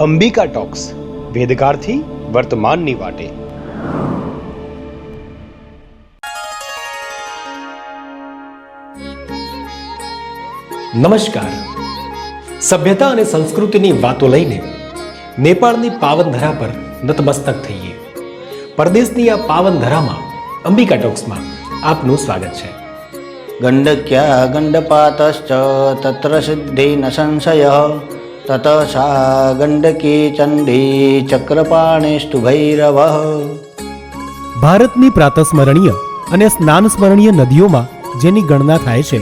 Ambika talks વેદગારથી વર્તમાનની વાટે. નમસ્કાર. સભ્યતા અને સંસ્કૃતિની વાતો લઈને નેપાળની પાવન ધરા પર નતમસ્તક થઈએ. પરદેશની આ પાવન ધરામાં અંબિકા ટોક્સમાં આપનું સ્વાગત છે. ગંડક્યા ગંડપાતશ્ચ તત્ર સિદ્ધિ ન સંશય. ततः सा गण्डकी चण्डी चक्रपाणेस्तु भैरवः ભારતની પ્રાતસ્મરણીય અને સ્નાન સ્મરણીય નદીઓમાં જેની ગણના થાય છે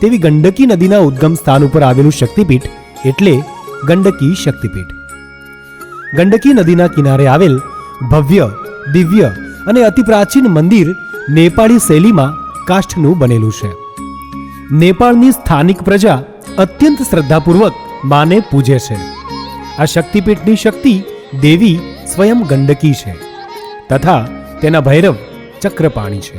તેવી ગંડકી નદીના ઉદ્ગમ સ્થાન ઉપર આવેલું શક્તિપીઠ એટલે ગંડકી શક્તિપીઠ ગંડકી નદીના કિનારે આવેલ ભવ્ય દિવ્ય અને અતિ પ્રાચીન મંદિર નેપાળી શૈલીમાં કાષ્ઠનું બનેલું છે નેપાળની સ્થાનિક પ્રજા અત્યંત શ્રદ્ધાપૂર્વક માને પૂજે છે. આ શક્તિપીઠની શક્તિ દેવી સ્વયં ગંડકી છે તથા તેના ભૈરવ ચક્રપાણી છે.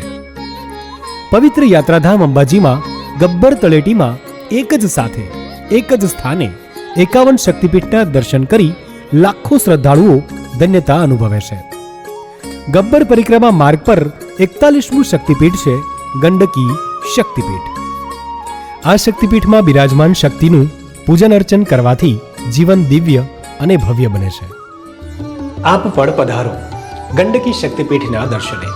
પવિત્ર યાત્રાધામ અંબાજીમાં ગબ્બર તળેટીમાં એક જ સાથે, એક જ સ્થાને એકાવન શક્તિપીઠના દર્શન કરી લાખો શ્રદ્ધાળુઓ ધન્યતા અનુભવે છે. ગબ્બર પરિક્રમા માર્ગ પર એકતાલીસમું શક્તિપીઠ છે ગંડકી શક્તિપીઠ. આ શક્તિપીઠમાં બિરાજમાન શક્તિનું પૂજન અર્ચન કરવાથી જીવન દિવ્ય અને ભવ્ય બને છે. આપ પણ પધારો. ગંડકી શક્તિપીઠના દર્શને.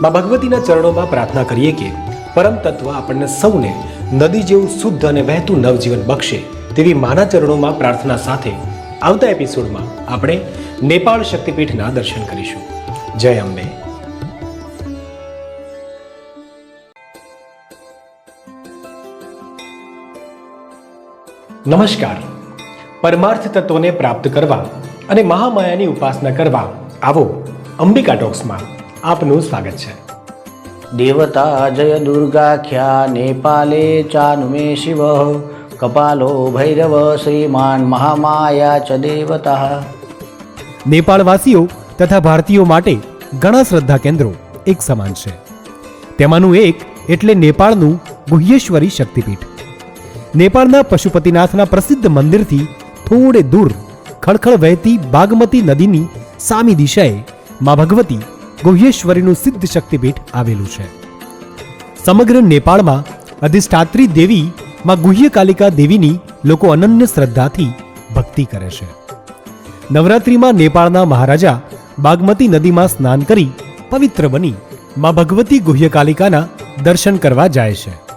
માં ભગવતીના ચરણોમાં પ્રાર્થના કરીએ કે પરમ તત્વ આપણને સૌને નદી જેવું શુદ્ધ અને વહેતું નવજીવન બક્ષે તેવી માના ચરણોમાં પ્રાર્થના સાથે આવતા એપિસોડમાં આપણે નેપાળ શક્તિપીઠના દર્શન કરીશું. જય અંબે. નમસ્કાર. પરમાર્થ તત્વોને પ્રાપ્ત કરવા અને મહામાયાની ઉપાસના કરવા આવો અંબિકા ટોક્સમાં આપનું સ્વાગત છે. દેવતા જય દુર્ગા ખ્યા નેપાલે ચાનુમે શિવ. કપાલો ભૈરવ શ્રીમાન મહામાયા ચ દેવતા. નેપાળવાસીઓ તથા ભારતીયો માટે ઘણા શ્રદ્ધા કેન્દ્રો એક સમાન છે. તેમાંનું એક એટલે નેપાળનું ગુહ્યેશ્વરી શક્તિપીઠ. નેપાળના પશુપતિનાથના પ્રસિદ્ધ મંદિરથી થોડે દૂર ખળખળ વહેતી બાગમતી નદીની સામી દિશાએ મા ભગવતી ગુહ્યેશ્વરીનું સિદ્ધ શક્તિપીઠ આવેલું છે. સમગ્ર નેપાળમાં અધિષ્ઠાત્રી દેવી મા ગુહ્યકાલિકા દેવીની લોકો અનન્ય શ્રદ્ધાથી ભક્તિ કરે છે. નવરાત્રિમાં નેપાળના મહારાજા બાગમતી નદીમાં સ્નાન કરી પવિત્ર બની મા ભગવતી ગુહ્યકાલિકાના દર્શન કરવા જાય છે.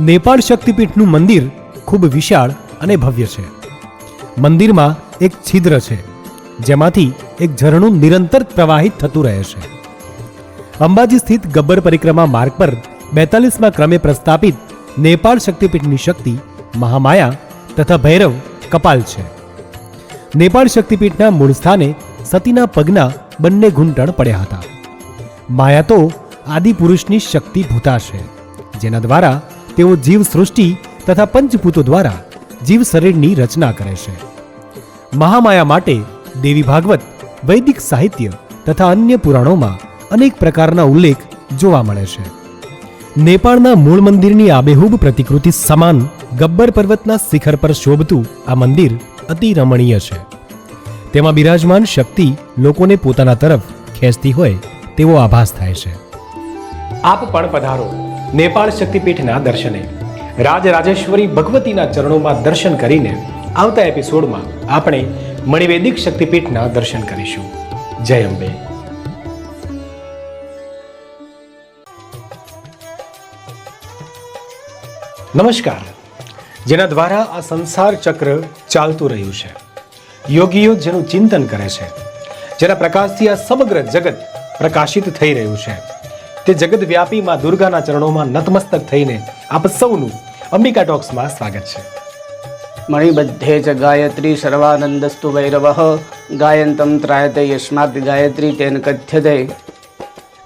નેપાળ શક્તિપીઠનું મંદિર ખૂબ વિશાળ અને ભવ્ય છે. મંદિરમાં એક છિદ્ર છે, જેમાંથી એક ઝરણું નિરંતર પ્રવાહિત થતું રહે છે. અંબાજી સ્થિત ગબ્બર પરિક્રમા માર્ગ પર બેતાલીસમાં ક્રમે પ્રસ્થાપિત નેપાળ શક્તિપીઠની શક્તિ મહામાયા તથા ભૈરવ કપાલ છે. નેપાળ શક્તિપીઠના મૂળ સ્થાને સતીના પગના બંને ઘૂંટણ પડ્યા હતા. માયા તો આદિપુરુષની શક્તિ ભૂતા છે, જેના દ્વારા તેઓ જીવ સૃષ્ટિ તથા પંચભૂતો દ્વારા જીવ શરીરની રચના કરે છે. મહામાયા માટે દેવી ભાગવત, વૈદિક સાહિત્ય તથા અન્ય પુરાણોમાં અનેક પ્રકારના ઉલ્લેખ જોવા મળે છે. નેપાળના મૂળ મંદિરની આબેહૂબ પ્રતિકૃતિ સમાન ગબ્બર પર્વતના શિખર પર શોભતું આ મંદિર અતિ રમણીય છે. તેમાં બિરાજમાન શક્તિ લોકોને પોતાના તરફ ખેંચતી હોય તેવો આભાસ થાય છે. આપ પણ પધારો. નેપાળ શક્તિપીઠના દર્શને. રાજરાજેશ્વરી ભગવતીના ચરણોમાં દર્શન કરીને આવતા એપિસોડમાં આપણે મણિવેદિક શક્તિપીઠના દર્શન કરીશું. જય અંબે. નમસ્કાર. જેના દ્વારા આ સંસાર ચક્ર ચાલતું રહ્યું છે. યોગીઓ જેનું ચિંતન કરે છે. જેના પ્રકાશથી આ સમગ્ર જગત પ્રકાશિત થઈ રહ્યું છે. તે જગતવ્યાપી દુર્ગાના ચરણોમાં નતમસ્તક થઈને આપ સૌનું અંબિકા ટોક્સમાં સ્વાગત છે. મણી જ ગાયત્રી સર્વાનંદસ્તુ ભૈરવ ગાયંતમ ત્રાયતે યસ્માત ગાયત્રી તેન કથ્યતે.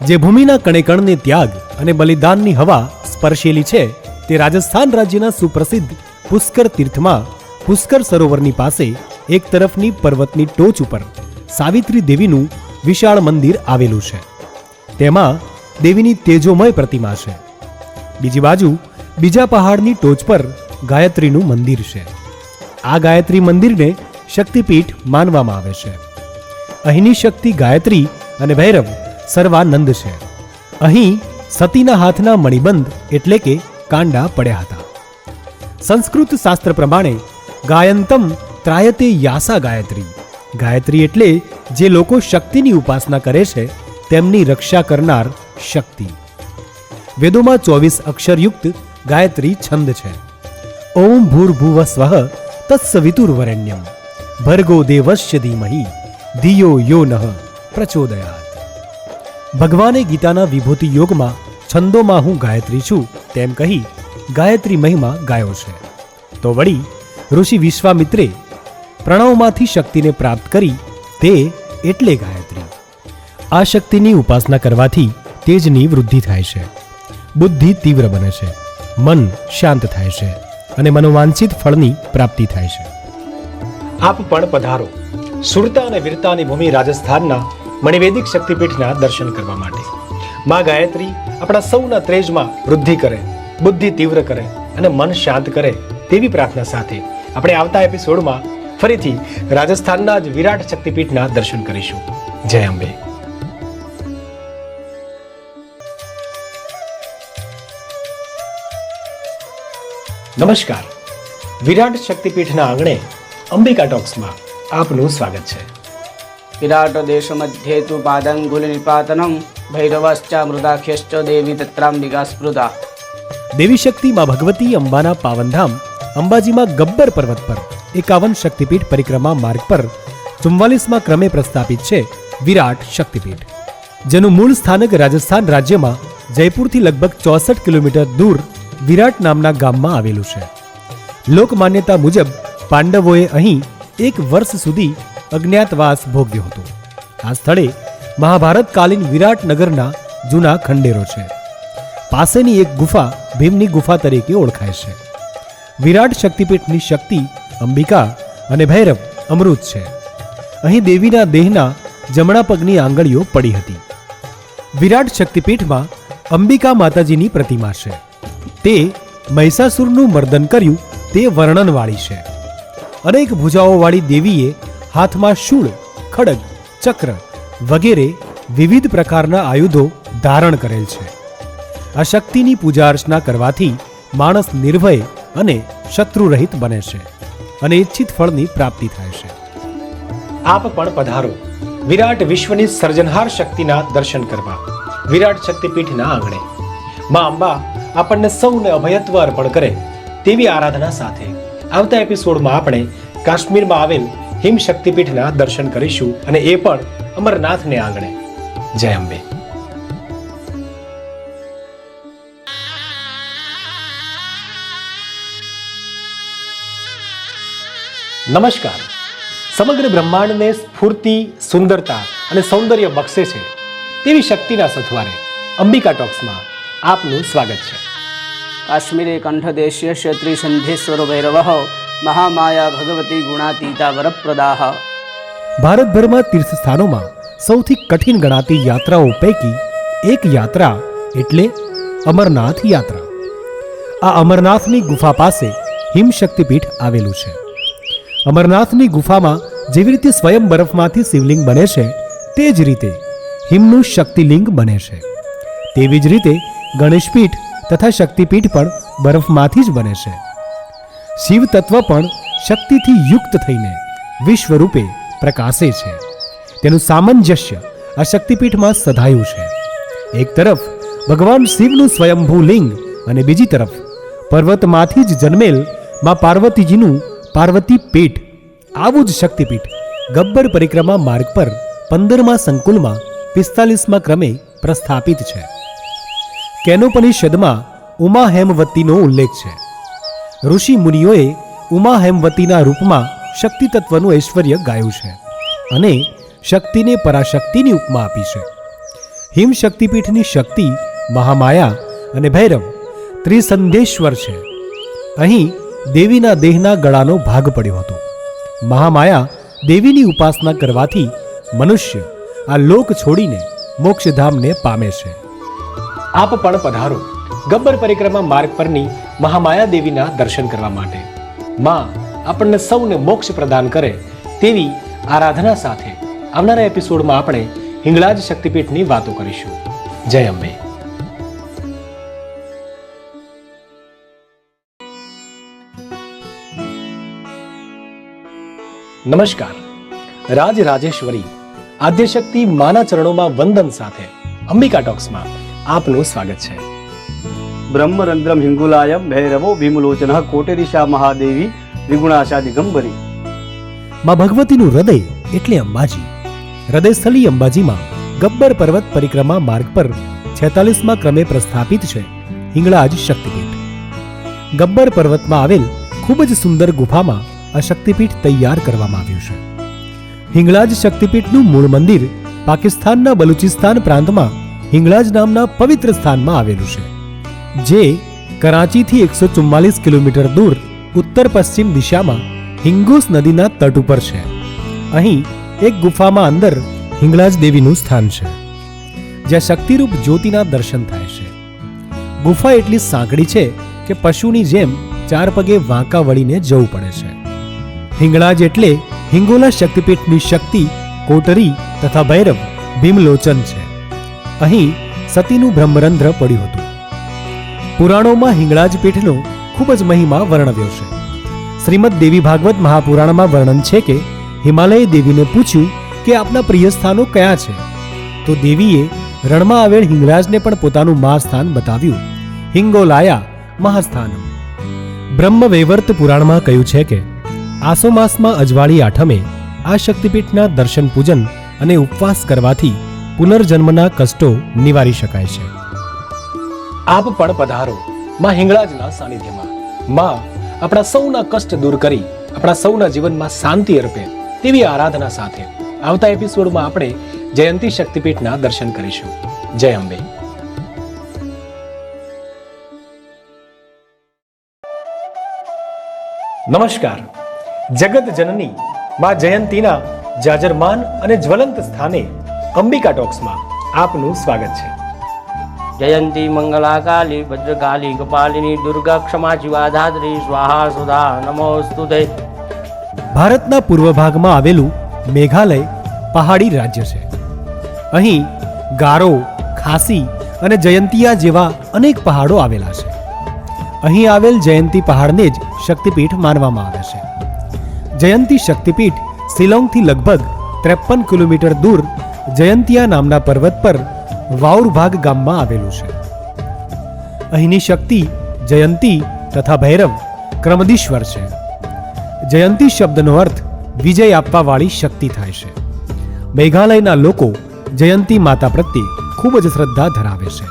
જે ભૂમિના કણે ત્યાગ અને બલિદાનની હવા સ્પર્શેલી છે તે રાજસ્થાન રાજ્યના સુપ્રસિદ્ધ પુષ્કર તીર્થમાં પુષ્કર સરોવરની પાસે એક તરફની પર્વતની ટોચ ઉપર સાવિત્રી દેવીનું વિશાળ મંદિર આવેલું છે. તેમાં દેવીની તેજોમય પ્રતિમા છે. બીજી બાજુ બીજા પહાડની ટોચ પર ગાયત્રીનું મંદિર છે. આ ગાયત્રી મંદિરને શક્તિપીઠ માનવામાં આવે છે. અહીંની શક્તિ ગાયત્રી અને ભૈરવ સર્વાનંદ છે. અહીં સતીના હાથના મણિબંધ એટલે કે કાંડા પડ્યા હતા. સંસ્કૃત શાસ્ત્ર પ્રમાણે ગાયંતમ ત્રાયતે યાસા ગાયત્રી. ગાયત્રી એટલે જે લોકો શક્તિની ઉપાસના કરે છે, તેમની રક્ષા કરનાર શક્તિ. વેદોમાં ચોવીસ અક્ષરયુક્ત ગાયત્રી છંદ છે. ઓમ ભૂર્ભુવ સ્વ તત્સવિતુર્વરણ્યમ ભર્ગો દેવશ્ય ધીમહી. ધિયો યો નહ પ્રચોદયાત. ભગવાને ગીતાના વિભૂતિ યોગમાં છંદોમાં હું ગાયત્રી છું તેમ કહી ગાયત્રી મહિમા ગાયો છે. તો વળી ઋષિ વિશ્વામિત્રે પ્રણવમાંથી શક્તિને પ્રાપ્ત કરી તે એટલે ગાયત્રી. આ શક્તિની ઉપાસના કરવાથી તેજની વૃદ્ધિ થાય છે. બુદ્ધિ તીવ્ર બને છે. મન શાંત થાય છે અને મનોવાંછિત ફળની પ્રાપ્તિ થાય છે. આપ પણ પધારો. સુરતા અને વીરતાની ભૂમિ રાજસ્થાનના મણિવેદિક શક્તિપીઠના દર્શન કરવા માટે. માં ગાયત્રી આપણા સૌના ત્રેજમાં વૃદ્ધિ કરે, બુદ્ધિ તીવ્ર કરે અને મન શાંત કરે તેવી પ્રાર્થના સાથે આપણે આવતા એપિસોડમાં ફરીથી રાજસ્થાનના જ વિરાટ શક્તિપીઠના દર્શન કરીશું. જય અંબે. નમસ્કાર. વિરાટ શક્તિપીઠના આંગણે અંબિકા ટોક્સમાં આપનું સ્વાગત છે. વિરાટ દેશ મધ્યે તુ પાદંગુલ નિપાતનમ ભૈરવશ્ચામૃતાખ્યશ્ચ દેવી તત્રાંબિકા સ્પૃદા દેવી શક્તિમાં ભગવતી અંબાના પાવનધામ અંબાજીમાં ગબ્બર પર્વત પર એકાવન શક્તિપીઠ પરિક્રમા માર્ગ પર ચુમ્વાલીસમાં ક્રમે પ્રસ્થાપિત છે વિરાટ શક્તિપીઠ. જેનું મૂળ સ્થાનક રાજસ્થાન રાજ્યમાં જયપુરથી લગભગ ચોસઠ કિલોમીટર દૂર વિરાટ નામના ગામમાં આવેલું છે. લોકમાન્યતા મુજબ પાંડવોએ અહીં એક વર્ષ સુધી અજ્ઞાતવાસ ભોગ્યો હતો. આ સ્થળે મહાભારતકાલીન વિરાટનગરના જૂના ખંડેરો છે. પાસેની એક ગુફા ભીમની ગુફા તરીકે ઓળખાય છે. વિરાટ શક્તિપીઠની શક્તિ અંબિકા અને ભૈરવ અમૃત છે. અહીં દેવીના દેહના જમણા પગની આંગળીઓ પડી હતી. વિરાટ શક્તિપીઠમાં અંબિકા માતાજીની પ્રતિમા છે. તે મહિષાસુરનું મર્દન કર્યું, તે વર્ણનવાળી છે. અનેક ભુજાઓવાળી દેવીએ હાથમાં શૂળ, ખડગ, ચક્ર વગેરે વિવિધ પ્રકારના આયુધો ધારણ કરેલ છે. આ શક્તિની પૂજા અર્ચના કરવાથી માણસ નિર્ભય અને શત્રુરહિત બને છે અને ઈચ્છિત ફળની પ્રાપ્તિ થાય છે. આપ પણ પધારો. વિરાટ વિશ્વની સર્જનહાર શક્તિના દર્શન કરવા. વિરાટ શક્તિપીઠના આંગણે. માં અંબા આપણને સૌને અભયત્વ અર્પણ કરે તેવી આરાધના સાથે આવતા એપિસોડમાં આપણે કાશ્મીરમાં આવેલ હિમ શક્તિપીઠના દર્શન કરીશું અને એ પણ અમરનાથને આંગણે. જય અંબે. નમસ્કાર. સમગ્ર બ્રહ્માંડને સ્ફૂર્તિ, સુંદરતા અને સૌંદર્ય બક્ષે છે તેવી શક્તિના સથવારે અંબિકા ટોક્સમાં આપનું સ્વાગત છે. કાશ્મીરે કંઠદેશ્ય ક્ષત્રિ સંધેશ્વર ભૈરવ મહામાયા ભગવતી ગુણાતીતા વરપ્રદાહ ભારતભરમાં તીર્થસ્થાનોમાં સૌથી કઠિન ગણાતી યાત્રાઓ પૈકી એક યાત્રા એટલે અમરનાથ યાત્રા આ અમરનાથની ગુફા પાસે હિમશક્તિપીઠ આવેલું છે અમરનાથની ગુફામાં જેવી રીતે સ્વયં બરફમાંથી શિવલિંગ બને છે તે જ રીતે હિમનું શક્તિલિંગ બને છે। તેવી જ રીતે ગણેશપીઠ તથા શક્તિપીઠ પણ બરફમાંથી જ બને છે. શિવ તત્વ પણ શક્તિથી યુક્ત થઈને વિશ્વરૂપે પ્રકાશે છે. તેનું સામંજસ્ય આ શક્તિપીઠમાં સધાયું છે. એક તરફ ભગવાન શિવનું સ્વયંભૂ લિંગ અને બીજી તરફ પર્વતમાંથી જ જન્મેલમાં પાર્વતીજીનું પાર્વતી પીઠ, આવું જ શક્તિપીઠ ગબ્બર પરિક્રમા માર્ગ પર પંદરમા સંકુલમાં પિસ્તાલીસમાં ક્રમે પ્રસ્થાપિત છે. કેનોપનિષદમાં ઉમા હેમવતીનો ઉલ્લેખ છે. ઋષિ મુનિઓએ ઉમા હેમવતીના રૂપમાં શક્તિ તત્વનું ઐશ્વર્ય ગાયું છે અને શક્તિને પરાશક્તિની ઉપમા આપી છે. હિમ શક્તિપીઠની શક્તિ મહામાયા અને ભૈરવ ત્રિસંધેશ્વર છે. અહીં દેવીના દેહના ગળાનો ભાગ પડ્યો હતો. મહામાયા દેવીની ઉપાસના કરવાથી મનુષ્ય આ લોક છોડીને મોક્ષધામને પામે છે. આપ પણ પધારો. ગબ્બર પરિક્રમા માર્ગ પરની મહામાયા દેવીના દર્શન કરવા માટે. માં આપણને સૌને મોક્ષ પ્રદાન કરે તેવી આરાધના સાથે આવનારા એપિસોડમાં આપણે હિંગળાજ શક્તિપીઠની વાતો કરીશું. જય અંબે. નમસ્કાર. રાજ રાજેશ્વરી, આદ્યશક્તિ માના ચરણોમાં વંદન સાથે અંબિકા ટોક્સમાં. આપનું સ્વાગત છે. બ્રહ્મરંદ્રમ હિંગુલાયમ ભૈરવો ભીમલોચન કોટેરીશા મહાદેવી વિગુણાશા દિગંબરી માં ભગવતીનું હૃદય એટલે અંબાજી. હૃદયસ્થલી અંબાજીમાં ગબ્બર પર્વત પરિક્રમા માર્ગ પર છેતાલીસમાં ક્રમે પ્રસ્થાપિત છે હિંગળાજ શક્તિપીઠ. ગબ્બર પર્વતમાં આવેલ ખૂબ જ સુંદર ગુફામાં આ શક્તિપીઠ તૈયાર કરવામાં આવ્યું છે. હિંગળાજ શક્તિપીઠનું મૂળ મંદિર પાકિસ્તાનના બલુચિસ્તાન પ્રાંતમાં હિંગળાજ નામના પવિત્ર સ્થાનમાં આવેલું છે, જે કરાંચીથી એકસો ચુમ્માલીસ કિલોમીટર દૂર ઉત્તર પશ્ચિમ દિશામાં હિંગુસ નદીના તટ ઉપર છે. અહીં એક ગુફામાં અંદર હિંગળાજ દેવીનું સ્થાન છે, જ્યાં શક્તિરૂપ જ્યોતિના દર્શન થાય છે. ગુફા એટલી સાંકડી છે કે પશુની જેમ ચાર પગે વાંકા વળીને જવું પડે છે. હિંગળાજ એટલે હિંગોલા શક્તિપીઠની શક્તિ કોટરી તથા ભૈરવ ભીમલોચન છે. અહીં સતીનું બ્રહ્મરંધ્ર પડ્યું હતું. પુરાણોમાં હિંગળાજ પીઠનો ખૂબ જ મહિમા વર્ણવ્યો છે. શ્રીમદ દેવી ભાગવત મહાપુરાણમાં વર્ણન છે કે હિમાલય દેવીને પૂછ્યું કે આપના પ્રિય સ્થાનો કયા છે? તો દેવીએ રણમાં આવેલ હિંગરાજને પણ પોતાનું મહાસ્થાન બતાવ્યું. હિંગોલાયા મહાસ્થાનમ. બ્રહ્મવૈવર્ત પુરાણમાં કહ્યું છે કે આસો માસમાં અજવાળી આઠમે આ શક્તિપીઠના દર્શન પૂજન અને ઉપવાસ કરવાથી પુનર્જન્મના કષ્ટો નિવારી શકાય છે. આપ પણ પધારો માં હિંગળાજના સાનિધ્યમાં. માં આપણા સૌના કષ્ટ દૂર કરી, આપણા સૌના જીવનમાં શાંતિ અર્પે તેવી આરાધના સાથે આવતા એપિસોડમાં આપણે જયંતિ શક્તિપીઠના દર્શન કરીશું. જય અંબે. નમસ્કાર. જગત જનની માં જયંતીના જાજરમાન અને જ્વલંત સ્થાને અંબિકા ટોક્સમાં આપનું સ્વાગત છે. જયંતી મંગલા કાલી ભદ્રકાલી કપાલિની દુર્ગા ક્ષમા શિવાધાત્રી સ્વાહા સુધા નમોસ્તુ ભારતના પૂર્વ ભાગમાં આવેલું મેઘાલય પહાડી રાજ્ય છે. અહીં ગારો ખાસી અને જયંતિયા જેવા અનેક પહાડો આવેલા છે. અહીં આવેલ જયંતી પહાડને જ શક્તિપીઠ માનવામાં આવે છે. જયંતી શક્તિપીઠ શિલોંગથી લગભગ ત્રેપન કિલોમીટર દૂર જયંતિયા નામના પર્વત પર વાઉરભાગ ગામમાં આવેલું છે. અહીંની શક્તિ જયંતી તથા ભૈરવ ક્રમદીશ્વર છે. જયંતી શબ્દનો અર્થ વિજય આપવાવાળી શક્તિ થાય છે. મેઘાલયના લોકો જયંતી માતા પ્રત્યે ખૂબ જ શ્રદ્ધા ધરાવે છે.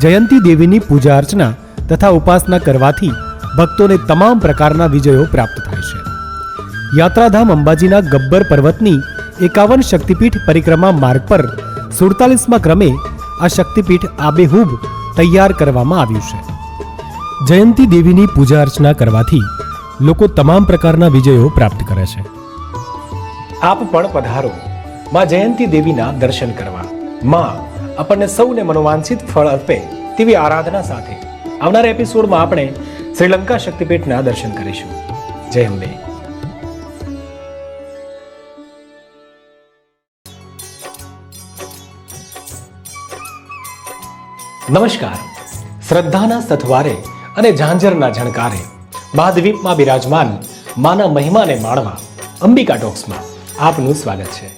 જયંતી દેવીની પૂજા અર્ચના તથા ઉપાસના કરવાથી ભક્તોને તમામ પ્રકારના વિજયો પ્રાપ્ત થાય છે. યાત્રાધામ અંબાજીના ગબ્બર પર્વતની એકાવન શક્તિપીઠ પરિક્રમા માર્ગ પર સુડતાલીસમાં ક્રમે આ શક્તિપીઠ આબેહૂબ તૈયાર કરવામાં આવ્યું છે. જયંતી દેવીની પૂજા અર્ચના કરવાથી લોકો તમામ પ્રકારના વિજયો પ્રાપ્ત કરે છે. આપ પણ પધારો. માં જયંતી દેવીના દર્શન કરવા. માં, આપણને સૌને મનોવાંછિત ફળ અર્પે તેવી આરાધના સાથે. આવનારા એપિસોડમાં આપણે શ્રીલંકા શક્તિપીઠના દર્શન કરીશું. જય અંબે નમસ્કાર. શ્રદ્ધાના સથવારે અને ઝાંઝરના ઝણકારે મહાદ્વીપમાં બિરાજમાન માના મહિમાને માણવા અંબિકા ટોક્સમાં આપનું સ્વાગત છે.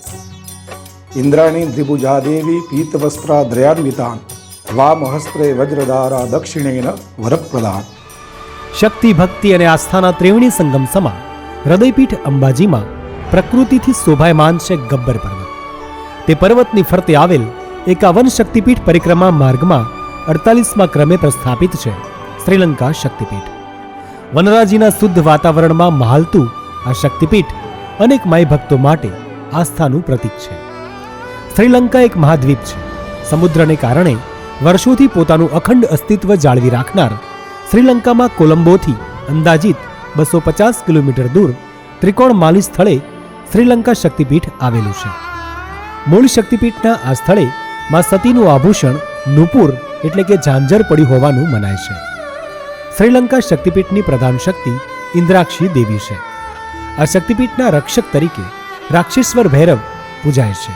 ઇન્દ્રાણી દ્વિભુજાદેવી પીતવસ્ત્રાદ્રયાન્વિતાન વામહસ્ત્રે વજ્રધારા દક્ષિણેન વરપ્રદાન શક્તિ ભક્તિ અને આસ્થાના ત્રિવેણી સંગમ સમા હૃદયપીઠ અંબાજીમાં પ્રકૃતિથી શોભાયમાન છે ગબ્બર પર્વત. તે પર્વતની ફરતે આવેલ એકાવન શક્તિપીઠ પરિક્રમા માર્ગમાં અડતાલીસમાં ક્રમે પ્રસ્થાપિત છે શ્રીલંકા શક્તિપીઠ. વનરાજીના શુદ્ધ વાતાવરણમાં મહાલતું આ શક્તિપીઠ અનેક માય ભક્તો માટે આસ્થાનું પ્રતીક છે. શ્રીલંકા એક મહાદ્વીપ છે. સમુદ્રને કારણે વર્ષોથી પોતાનું અખંડ અસ્તિત્વ જાળવી રાખનાર શ્રીલંકામાં કોલંબોથી અંદાજિત બસો પચાસ કિલોમીટર દૂર ત્રિકોણમાલી સ્થળે શ્રીલંકા શક્તિપીઠ આવેલું છે. મૂળ શક્તિપીઠના આ સ્થળે માં સતીનું આભૂષણ નુપુર એટલે કે ઝાંઝર પડ્યું હોવાનું મનાય છે. શ્રીલંકા શક્તિપીઠની પ્રધાન શક્તિ ઇન્દ્રાક્ષી દેવી છે. આ શક્તિપીઠના રક્ષક તરીકે રાક્ષેશ્વર ભૈરવ પૂજાય છે.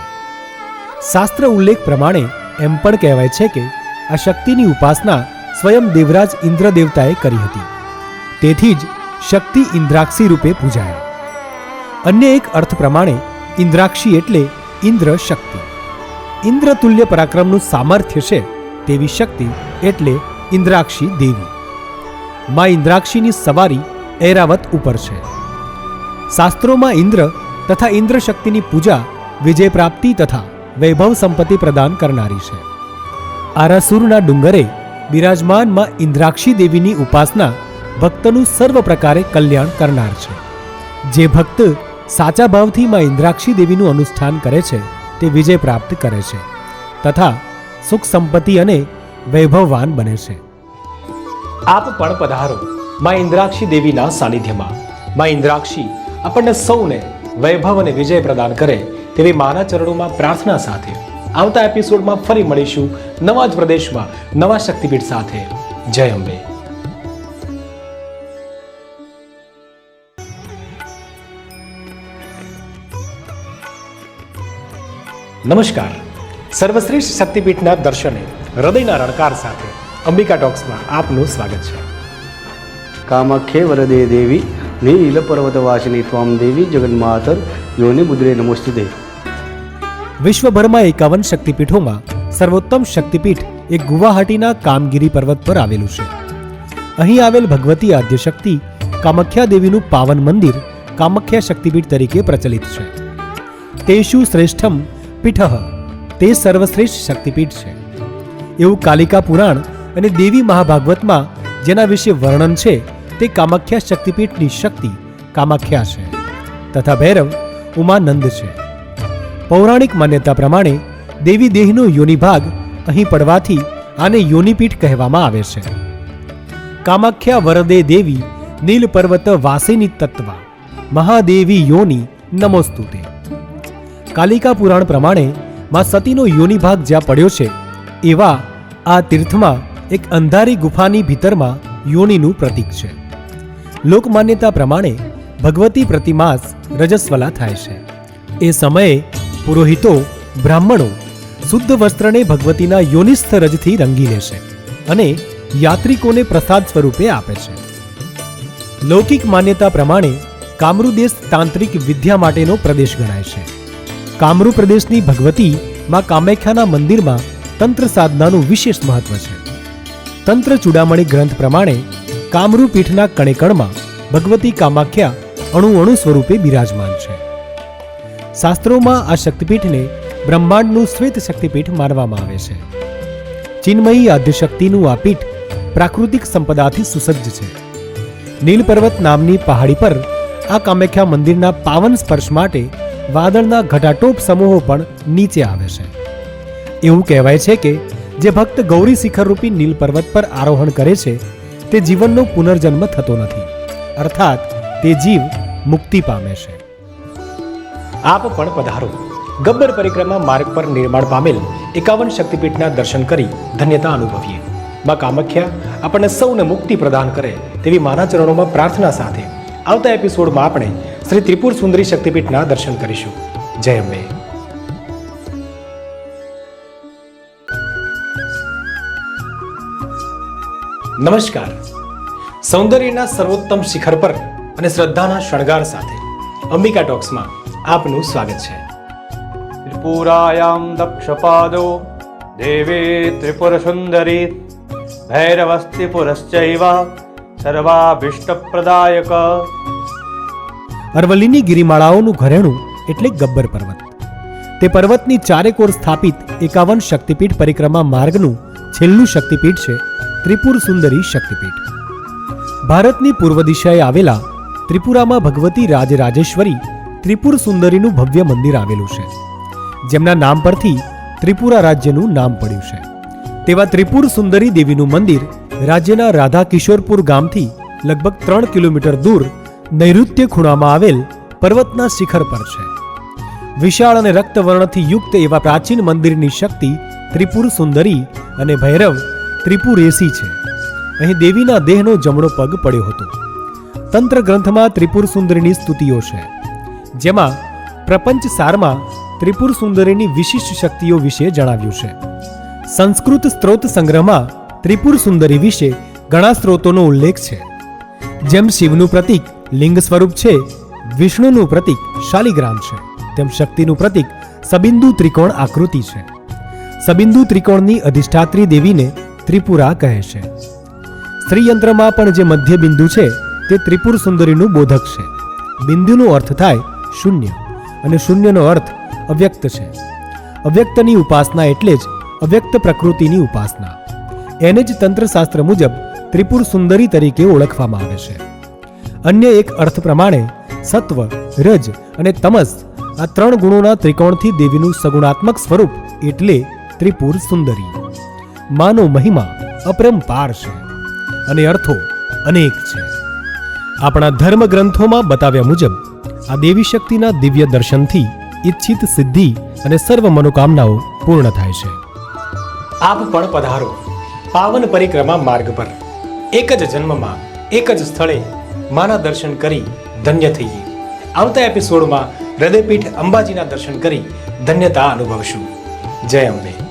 શાસ્ત્ર ઉલ્લેખ પ્રમાણે એમ પણ કહેવાય છે કે આ શક્તિની ઉપાસના સ્વયં દેવરાજ ઇન્દ્ર દેવતાએ કરી હતી. તેથી જ શક્તિ ઇન્દ્રાક્ષી રૂપે પૂજાય. અન્ય એક અર્થ પ્રમાણે ઇન્દ્રાક્ષી એટલે ઇન્દ્ર શક્તિ. ઇન્દ્રતુલ્ય પરાક્રમનું સામર્થ્ય છે તેવી શક્તિ એટલે ઇન્દ્રાક્ષી દેવી. મા ઇન્દ્રાક્ષીની સવારી ઐરાવત ઉપર છે. શાસ્ત્રોમાં ઇન્દ્ર તથા ઇન્દ્ર શક્તિની પૂજા વિજય પ્રાપ્તિ તથા વૈભવ સંપત્તિ પ્રદાન કરનારી છે. આરાસુરના ડુંગરે બિરાજમાનમાં ઇન્દ્રાક્ષી દેવીની ઉપાસના ભક્તનું સર્વ પ્રકારે કલ્યાણ કરનાર છે. જે ભક્ત સાચા ભાવથી માં ઇન્દ્રાક્ષી દેવીનું અનુષ્ઠાન કરે છે તે વિજય પ્રાપ્ત કરે છે. તથા સુખ સંપત્તિ અને વૈભવવાન બને છે. આપ પણ પધારો. માં ઇન્દ્રાક્ષી દેવીના સાનિધ્યમાં. માં ઇન્દ્રાક્ષી આપણને સૌને વૈભવ અને વિજય પ્રદાન કરે તેવી માના ચરણોમાં પ્રાર્થના સાથે આવતા એપિસોડમાં ફરી મળીશું નવા જ પ્રદેશમાં નવા શક્તિપીઠ સાથે. જય અંબે. નમસ્કાર. સર્વશ્રેષ્ઠ શક્તિપીઠના દર્શને હૃદયના રણકાર સાથે અંબિકા ટોક્સમાં આપનું સ્વાગત છે. કામાખ્ય વરદે દેવી નીલપર્વતવાસિની ત્વામ દેવી જગન્માતર યોનિ મુદ્રે નમોસ્તુતે વિશ્વભરમાં એકાવન શક્તિપીઠોમાં સર્વોત્તમ શક્તિપીઠ એ ગુવાહાટીના કામગીરી પર્વત પર આવેલું છે. અહીં આવેલ ભગવતી આદ્યશક્તિ કામખ્યા દેવીનું પાવન મંદિર કામખ્યા શક્તિપીઠ તરીકે પ્રચલિત છે. તેષુ શ્રેષ્ઠમ પીઠ. તે સર્વશ્રેષ્ઠ શક્તિપીઠ છે. એવું કાલિકા પુરાણ અને દેવી મહાભાગવતમાં, જેના વિશે વર્ણન છે, તે કામાખ્યા શક્તિપીઠની શક્તિ કામાખ્યા છે. તથા ભૈરવ ઉમાનંદ છે. પૌરાણિક માન્યતા પ્રમાણે, દેવી દેહનો યોનિભાગ અહીં પડવાથી આને યોનિપીઠ કહેવામાં આવે છે. કામાખ્યા વરદે દેવી નીલ પર્વત વાસિની તત્વ મહાદેવી યોની નમોસ્તુતે. કાલિકા પુરાણ પ્રમાણે માં સતીનો યોનિભાગ જ્યાં પડ્યો છે, એવા આ તીર્થમાં એક અંધારી ગુફાની ભીતરમાં યોનિનું પ્રતીક છે. લોકમાન્યતા પ્રમાણે ભગવતી પ્રતિમાસ રજસ્વલા થાય છે. એ સમયે પુરોહિતો, બ્રાહ્મણો શુદ્ધ વસ્ત્રને ભગવતીના યોનિસ્થ રજથી રંગી લેશે અને યાત્રિકોને પ્રસાદ સ્વરૂપે આપે છે. લૌકિક માન્યતા પ્રમાણે કામરુદેશ તાંત્રિક વિદ્યા માટેનો પ્રદેશ ગણાય છે. કામરૂ પ્રદેશની ભગવતી માં કામાખ્યાના મંદિરમાં તંત્ર સાધનાનું વિશેષ મહત્વ છે. તંત્ર ચૂડામણી ગ્રંથ પ્રમાણે કામરૂ પીઠના કણેકણમાં ભગવતી કામાખ્યા અણુ અણુ સ્વરૂપે બિરાજમાન છે. શાસ્ત્રોમાં આ શક્તિપીઠને બ્રહ્માંડનું શ્વેત શક્તિપીઠ માનવામાં આવે છે. ચિન્મયી આદ્યશક્તિનું આ પીઠ પ્રાકૃતિક સંપદાથી સુસજ્જ છે. નીલ પર્વત નામની પહાડી પર આ કામાખ્યા મંદિરના પાવન સ્પર્શ માટે વાદળના ઘટાટોપ સમૂહો પણ નીચે આવે છે. એવું કહેવાય છે કે, જે ભક્ત ગૌરી શિખરરૂપી નીલ પર્વત પર આરોહણ કરે છે, તે જીવનનો પુનર્જન્મ થતો નથી. અર્થાત, તે જીવ મુક્તિ પામે છે. આપ પણ પધારો. ગબ્બર પરિક્રમા માર્ગ પર નિર્માણ પામેલ એકાવન શક્તિપીઠના દર્શન કરી ધન્યતા અનુભવીએ. માં કામખ્યા આપણને સૌને મુક્તિ પ્રદાન કરે તેવી માના ચરણોમાં પ્રાર્થના સાથે આવતા એપિસોડમાં આપણે શ્રી ત્રિપુર સુંદરી શક્તિપીઠના દર્શન કરીશું. જય અંબે. નમસ્કાર. સૌંદર્યના સર્વોત્તમ શિખર પર અને શ્રદ્ધાના શણગાર સાથે અંબિકા ટોક્સમાં આપનું સ્વાગત છે. ત્રિપુરાયામ દક્ષપાદો દેવે ત્રિપુરસુંદરી ભૈરવસ્તિપુરશ્ચૈવ સર્વાભીષ્ટપ્રદાયક અરવલ્લીની ગિરિમાળાઓનું ઘરેણું એટલે ગબ્બર પર્વત. તે પર્વતની ચારેકોર સ્થાપિત એકાવન શક્તિપીઠ પરિક્રમા માર્ગનું છેલ્લું શક્તિપીઠ છે ત્રિપુર સુંદરી શક્તિપીઠ. ભારતની પૂર્વ દિશાએ આવેલા ત્રિપુરામાં ભગવતી રાજરાજેશ્વરી ત્રિપુર સુંદરીનું ભવ્ય મંદિર આવેલું છે, જેમના નામ પરથી ત્રિપુરા રાજ્યનું નામ પડ્યું છે. તેવા ત્રિપુર સુંદરી દેવીનું મંદિર રાજ્યના રાધા કિશોરપુર ગામથી લગભગ ત્રણ કિલોમીટર દૂર નૈઋત્ય ખૂણામાં આવેલ પર્વતના શિખર પર છે. વિશાળ અને રક્તવર્ણથી યુક્ત એવા પ્રાચીન મંદિરની શક્તિ ત્રિપુર સુંદરી અને ભૈરવ ત્રિપુરેસી છે. અહીં દેવીના દેહનો જમણો પગ પડ્યો હતો. તંત્ર ગ્રંથમાં ત્રિપુર સુંદરીની સ્તુતિઓ છે. જેમાં પ્રપંચ સારમાં ત્રિપુર સુંદરીની વિશિષ્ટ શક્તિઓ વિશે જણાવ્યું છે. સંસ્કૃત સ્ત્રોત સંગ્રહમાં ત્રિપુર સુંદરી વિશે ઘણા સ્ત્રોતોનો ઉલ્લેખ છે. જેમ શિવનું પ્રતીક લિંગ સ્વરૂપ છે. વિષ્ણુનું પ્રતીક શાલિગ્રામ છે. તેમ શક્તિનું પ્રતીક સબિંદુ ત્રિકોણ આકૃતિ છે. સબિંદુ ત્રિકોણની અધિષ્ઠાત્રી દેવીને ત્રિપુરા કહે છે. સ્ત્રીયંત્રમાં પણ જે મધ્ય બિંદુ છે, તે ત્રિપુર સુંદરીનું બોધક છે. બિંદુનો અર્થ થાય શૂન્ય અને શૂન્યનો અર્થ અવ્યક્ત છે. અવ્યક્તની ઉપાસના એટલે જ અવ્યક્ત પ્રકૃતિની ઉપાસના. એને જ તંત્રશાસ્ત્ર મુજબ ત્રિપુર સુંદરી તરીકે ઓળખવામાં આવે છે. અન્ય એક અર્થ પ્રમાણે, સત્વ, રજ અને તમસ આ ત્રણ ગુણોના ત્રિકોણથી દેવીનું સગુણાત્મક સ્વરૂપ એટલે ત્રિપુર સુંદરી. માનો મહિમા અપરંપાર છે અને અર્થો અનેક છે. આપણા ધર્મ બતાવ્યા મુજબ, આ દેવી શક્તિના દિવ્ય દર્શનથી ઈચ્છિત સિદ્ધિ અને સર્વ મનોકામનાઓ પૂર્ણ થાય છે. આપ પણ પધારો. પાવન પરિક્રમા માર્ગ પર. એક જ જન્મમાં, એક જ સ્થળે માના દર્શન કરી ધન્ય થઈએ. આવતા એપિસોડમાં હૃદયપીઠ અંબાજીના દર્શન કરી ધન્યતા અનુભવશું. જય અંબે.